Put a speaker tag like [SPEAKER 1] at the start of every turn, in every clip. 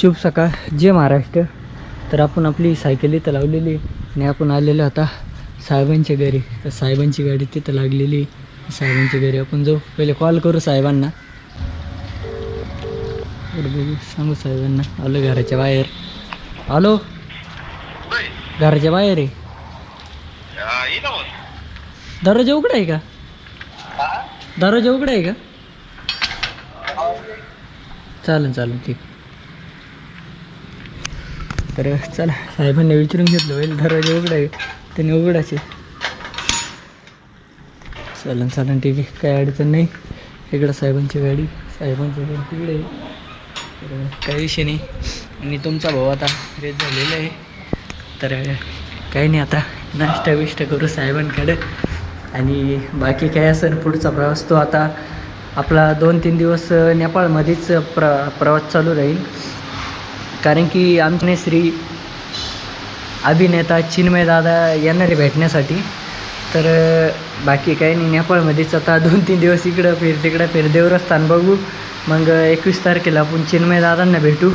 [SPEAKER 1] शुभ सकाळ. जय महाराष्ट्र. तर आपण आपली सायकल इथं लावलेली आणि आपण आलेलो आता साहेबांच्या घरी. तर साहेबांची गाडी तिथं लागलेली. साहेबांच्या घरी आपण जाऊ. पहिले कॉल करू साहेबांना. बघू सांगू साहेबांना. आलो घराच्या बाहेर. आलो? घराच्या बाहेर आहे. दरवाजा उघडा आहे का? दरवाजा उघडा आहे का? चालेल चालेल ठीक. तर चला साहेबांनी विचारून घेतलं होईल दरवाजे उघडा आहे त्याने उघडायचे. चालेल चालेल ठीक आहे काही अडचण नाही. इकडं साहेबांची गाडी साहेबांची गाडी तिकडे आहे. तर काही विषय नाही. आणि तुमचा भाऊ आता रेस झालेला आहे. तर काही नाही आता नाश्ता बिष्टा करू साहेबांकडे. आणि बाकी काय असेल पुढचा प्रवास तो आता आपला दोन तीन दिवस नेपाळमध्येच प्र प्रवास चालू राहील. कारण की आमचे श्री अभिनेता चिन्मय दादा येणार भेटण्यासाठी तर बाकी काही नाही नेपाळमध्येच आता दोन तीन दिवस इकडं फिर तिकडं फिर देवस्थान बघू. मग एकवीस तारखेला आपण चिन्मय दादांना भेटू.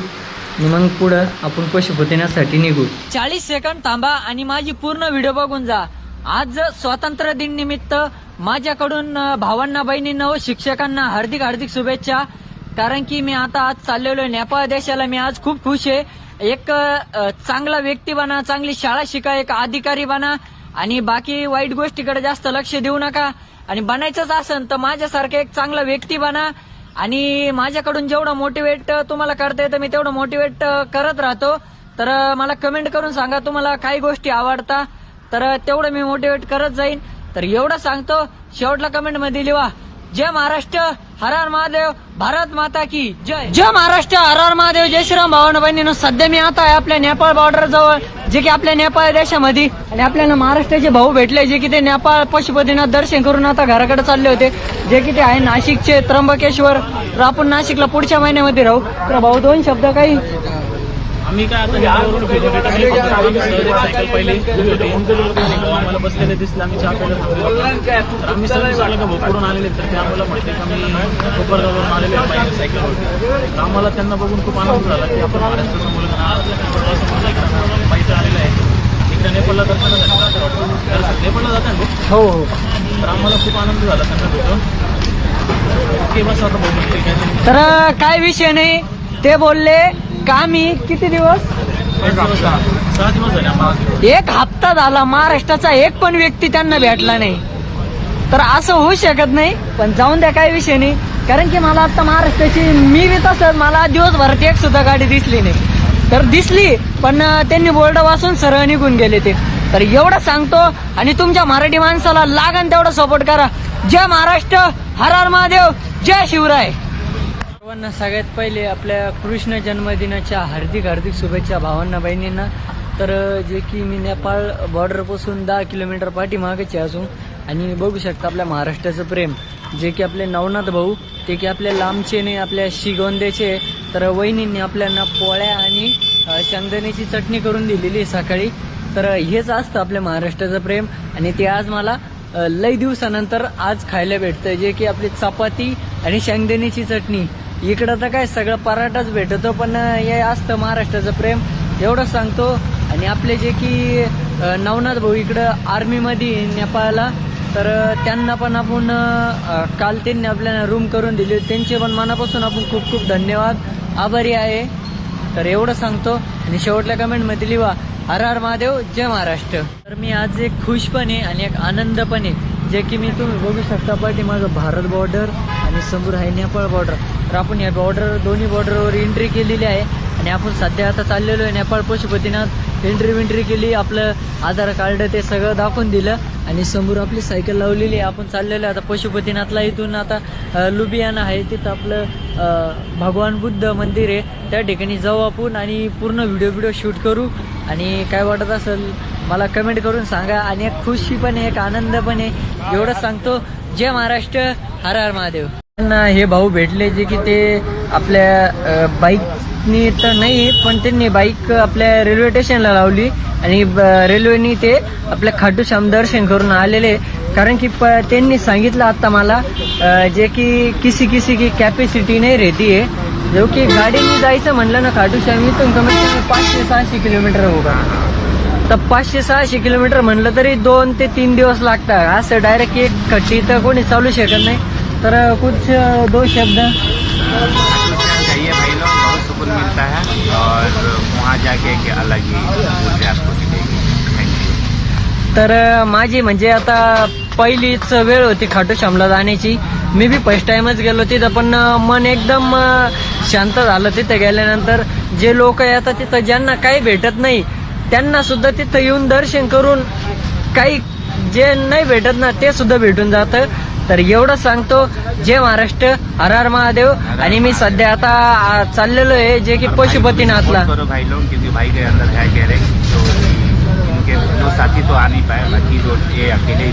[SPEAKER 1] आणि मग पुढं आपण पशुपतीनासाठी निघू. चाळीस सेकंद थांबा आणि माझी पूर्ण व्हिडिओ बघून जा. आज स्वातंत्र्य दिन निमित्त माझ्याकडून भावांना बहिणींना व शिक्षकांना हार्दिक हार्दिक शुभेच्छा. कारण की मी आता आज चाललेलो आहे. नेपाळ देशाला मी आज खूप खुश आहे. एक चांगला व्यक्ती बना चांगली शाळा शिका एक अधिकारी बना. आणि बाकी वाईट गोष्टीकडे जास्त लक्ष देऊ नका. आणि बनायचंच असेल तर माझ्यासारखं एक चांगला व्यक्ती बना. आणि माझ्याकडून जेवढं मोटिवेट तुम्हाला करता येतं मी तेवढं मोटिवेट करत राहतो. तर मला कमेंट करून सांगा तुम्हाला काही गोष्टी आवडता. तर तेवढं मी मोटिवेट करत जाईन. तर एवढं सांगतो. शेवटला कमेंटमध्ये लिहा जय महाराष्ट्र हर हर महादेव भारत माता की जय. जय महाराष्ट्र हर हर महादेव जय श्रीराम भावना बहिणीनं सध्या मी आता आहे आपल्या नेपाळ बॉर्डर जवळ जे की आपल्या नेपाळ देशामध्ये. आणि आपल्याला महाराष्ट्राचे भाऊ भेटले जे की ते नेपाळ पशुपतीनाथ दर्शन करून आता घराकडे चालले होते. जे की ते आहे नाशिकचे त्र्यंबकेश्वर. तर आपण नाशिकला पुढच्या महिन्यामध्ये राहू. तर भाऊ दोन शब्द काही
[SPEAKER 2] आम्ही काय आता सायकल पहिली होती आम्हाला बसलेले दिसले आम्ही चहा प्यायला थांबलो. तर आम्ही सहज विचारलं का? आलेले तर ते आम्हाला म्हटले की आम्ही कोपरगाववरून आलेले बाईक सायकलवर तर आम्हाला त्यांना बघून खूप आनंद झाला की आपण महाराष्ट्राचा मुलगा बाईक आलेला आहे. इकडे नेपाळला नेपाळला जाता ना? भाऊ?
[SPEAKER 1] हो हो.
[SPEAKER 2] तर आम्हाला खूप आनंद झाला त्यांना भेटून. ओके बस आता बघू ठीक आहे.
[SPEAKER 1] तर काय विषय नाही. ते बोलले का मी किती दिवस?
[SPEAKER 2] सहा दिवस झाले आम्हाला
[SPEAKER 1] एक हप्ता झाला. महाराष्ट्राचा एक पण व्यक्ती त्यांना भेटला नाही. तर असं होऊ शकत नाही पण जाऊन द्या काही विषय नाही. कारण की मला आता महाराष्ट्राची मी बी तसं मला दिवसभरात एक सुद्धा गाडी दिसली नाही. तर दिसली पण अं, त्यांनी बोर्ड वाचून सरळ निघून गेले ते. तर एवढं सांगतो आणि तुमच्या मराठी माणसाला लागन तेवढं सपोर्ट करा. जय महाराष्ट्र हर हर महादेव जय शिवराय. सर्वांना सगळ्यात पहिले आपल्या कृष्ण जन्मदिनाच्या हार्दिक हार्दिक शुभेच्छा भावांना बहिणींना. तर जे की मी नेपाळ बॉर्डरपासून दहा किलोमीटर पाठीमागेचे असून आणि बघू शकता आपल्या महाराष्ट्राचं प्रेम. जे की आपले नवनाथ भाऊ ते की आपल्या लांबचे नाही आपल्या शिगोंद्याचे तर वहिनींनी आपल्याला पोळ्या आणि शेंगदाण्याची चटणी करून दिलेली सकाळी. तर हेच असतं आपल्या महाराष्ट्राचं प्रेम आणि ते आज मला लई दिवसानंतर आज खायला भेटतं जे की आपली चपाती आणि शेंगदाण्याची चटणी. इकडं तर काय सगळं पराठाच भेटतो पण हे असतं महाराष्ट्राचं प्रेम. एवढंच सांगतो. आणि आपले जे की नवनाथ भाऊ इकडं आर्मीमध्ये नेपाळला. तर त्यांना पण आपण काल त्यांनी आपल्याला रूम करून दिली. त्यांचे पण मनापासून आपण खूप खूप धन्यवाद. आभारी आहे. तर एवढं सांगतो. आणि शेवटल्या कमेंटमध्ये लिहा हर हर महादेव जय महाराष्ट्र. तर मी आज एक खुश पण आहे आणि एक आनंद पण आहे. जे की मी तुम्ही बघू शकता पाठी माझं भारत बॉर्डर आणि समोर आहे नेपाळ बॉर्डर तर आपण या बॉर्डर दोन्ही बॉर्डरवर एंट्री केलेली आहे. आणि आपण सध्या आता चाललेलो आहे नेपाळ पशुपतीनाथ. एंट्री विंट्री केली आपलं आधार कार्ड ते सगळं दाखवून दिलं. आणि समोर आपली सायकल लावलेली आहे. आपण चाललेलो आहे आता पशुपतीनाथला. इथून आता लुबियाना आहे. तिथं आपलं भगवान बुद्ध मंदिर आहे. त्या ठिकाणी जाऊ आपण आणि पूर्ण व्हिडिओ व्हिडिओ शूट करू. आणि काय वाटत असेल मला कमेंट करून सांगा. आणि एक खुशी पण आहे एक आनंद पण आहे. एवढंच सांगतो. जय महाराष्ट्र. हर हर महादेव. हे भाऊ भेटले जे की ते आपल्या बाईकनी तर नाही पण त्यांनी बाईक आपल्या रेल्वे स्टेशनला लावली आणि रेल्वेनी ते आपल्या खाटू श्याम दर्शन करून आलेले. कारण की प त्यांनी सांगितलं आता मला जे की किसी किसी की कॅपॅसिटी नाही रेती आहे. जो की गाडीने जायचं म्हणलं ना खाटू श्याम इथून कमीत कमी पाचशे सहाशे किलोमीटर होगा. तर पाचशे सहाशे किलोमीटर म्हणलं तरी दोन ते तीन दिवस लागतात. असं डायरेक्ट एक खट्टी तर कोणी चालू शकत नाही. तर कुछ दो शब्द।
[SPEAKER 3] जाइए भाई लोग बहुत सुकून मिलता है और वहाँ जाके एक अलग ही ऊर्जा आपको मिलेगी। थैंक यू
[SPEAKER 1] तर माझी म्हणजे आता पहिलीच वेळ होती खाटू श्यामला जाण्याची. मी बी फर्स्ट टाइमच गेलो तिथं पण मन एकदम शांत झालं तिथं गेल्यानंतर. जे लोक येतात तिथं ज्यांना काही भेटत नाही त्यांना सुद्धा तिथं येऊन दर्शन करून काही जे नाही भेटत ना ते सुद्धा भेटून जातं. तर एवढं सांगतो जय महाराष्ट्र हर हर महादेव. आणि मी सध्या आता चाललेलो आहे जे की पशुपतीनाथला.
[SPEAKER 3] भाई लोग क्योंकि भाई के अंदर है तो इनके दो साथी तो आ नहीं पाए बाकी दो ये अकेले ही